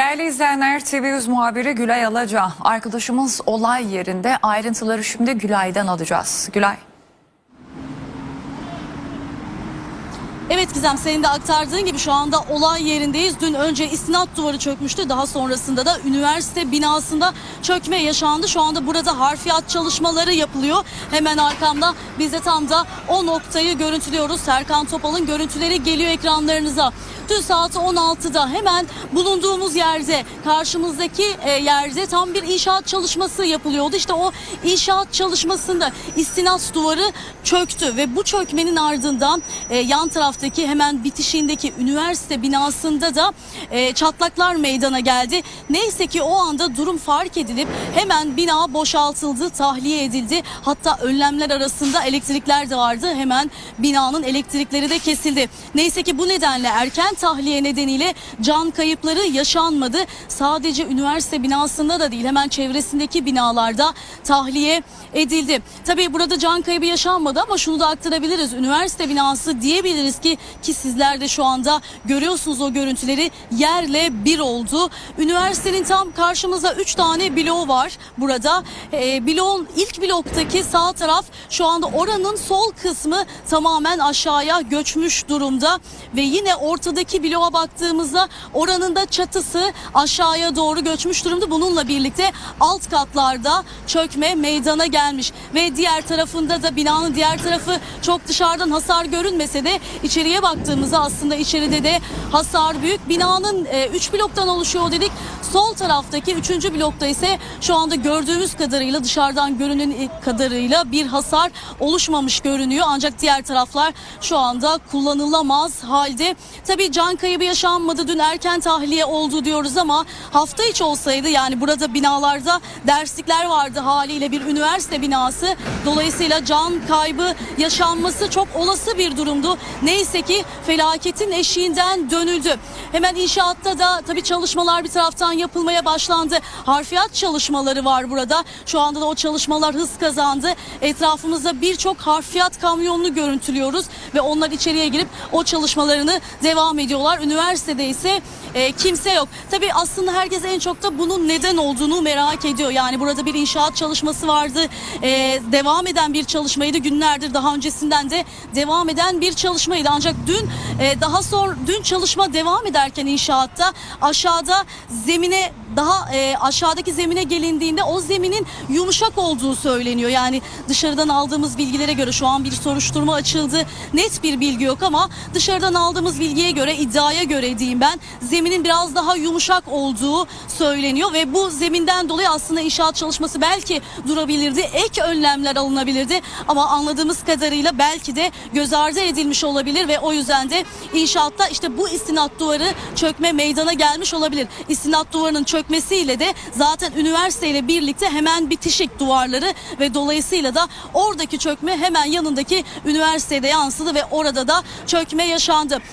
Değerli izleyenler TV100 muhabiri Gülay Alaca. Arkadaşımız olay yerinde ayrıntıları şimdi Gülay'dan alacağız. Gülay. Evet Gizem senin de aktardığın gibi şu anda olay yerindeyiz. Dün önce istinat duvarı çökmüştü. Daha sonrasında da üniversite binasında çökme yaşandı. Şu anda burada harfiyat çalışmaları yapılıyor. Hemen arkamda biz de tam da o noktayı görüntülüyoruz. Serkan Topal'ın görüntüleri geliyor ekranlarınıza. Dün saat 16'da hemen bulunduğumuz yerde karşımızdaki e, yerde tam bir inşaat çalışması yapılıyordu. İşte o inşaat çalışmasında istinat duvarı çöktü ve bu çökmenin ardından e, yan taraftaki hemen bitişiğindeki üniversite binasında da e, çatlaklar meydana geldi. Neyse ki o anda durum fark edilip hemen bina boşaltıldı, tahliye edildi. Hatta önlemler arasında elektrikler de vardı. Hemen binanın elektrikleri de kesildi. Neyse ki bu nedenle erken tahliye nedeniyle can kayıpları yaşanmadı. Sadece üniversite binasında da değil hemen çevresindeki binalarda tahliye edildi. Tabii burada can kaybı yaşanmadı ama şunu da aktarabiliriz. Üniversite binası diyebiliriz ki ki sizler de şu anda görüyorsunuz o görüntüleri yerle bir oldu. Üniversitenin tam karşımızda 3 tane bloğu var burada. Ee, bloğun ilk bloktaki sağ taraf şu anda oranın sol kısmı tamamen aşağıya göçmüş durumda ve yine ortadaki bloğa baktığımızda oranın da çatısı aşağıya doğru göçmüş durumda. Bununla birlikte alt katlarda çökme meydana gelmiş ve diğer tarafında da binanın diğer tarafı çok dışarıdan hasar görünmese de içeriye baktığımızda aslında içeride de hasar büyük. Binanın 3 bloktan oluşuyor dedik. Sol taraftaki 3. blokta ise şu anda gördüğümüz kadarıyla dışarıdan görünen kadarıyla bir hasar oluşmamış görünüyor. Ancak diğer taraflar şu anda kullanılamaz halde. Tabii can kaybı yaşanmadı. Dün erken tahliye oldu diyoruz ama hafta içi olsaydı yani burada binalarda derslikler vardı haliyle bir üniversite binası. Dolayısıyla can kaybı yaşanması çok olası bir durumdu. Neyse ki felaketin eşiğinden dönüldü. Hemen inşaatta da tabii çalışmalar bir taraftan yapılmaya başlandı. Harfiyat çalışmaları var burada. Şu anda da o çalışmalar hız kazandı. Etrafımızda birçok harfiyat kamyonunu görüntülüyoruz ve onlar içeriye girip o çalışmalarını devam ediyorlar. Üniversitede ise e, kimse yok. Tabii aslında herkes en çok da bunun neden olduğunu merak ediyor. Yani burada bir inşaat çalışması vardı. E, devam eden bir çalışmaydı. Günlerdir daha öncesinden de devam eden bir çalışmaydı. Ancak dün e, daha sonra dün çalışma devam ederken inşaatta aşağıda zemine daha e, aşağıdaki zemine gelindiğinde o zeminin yumuşak olduğu söyleniyor. Yani dışarıdan aldığımız bilgilere göre şu an bir soruşturma açıldı. Net bir bilgi yok ama dışarıdan aldığımız bilgiye göre iddiaya göre diyeyim ben zeminin biraz daha yumuşak olduğu söyleniyor ve bu zeminden dolayı aslında inşaat çalışması belki durabilirdi. Ek önlemler alınabilirdi ama anladığımız kadarıyla belki de göz ardı edilmiş olabilir ve o yüzden de inşaatta işte bu istinat duvarı çökme meydana gelmiş olabilir. İstinat duvarının çökmesiyle de zaten üniversiteyle birlikte hemen bitişik duvarları ve dolayısıyla da oradaki çökme hemen yanındaki üniversitede yansıdı ve orada da çökme yaşandı.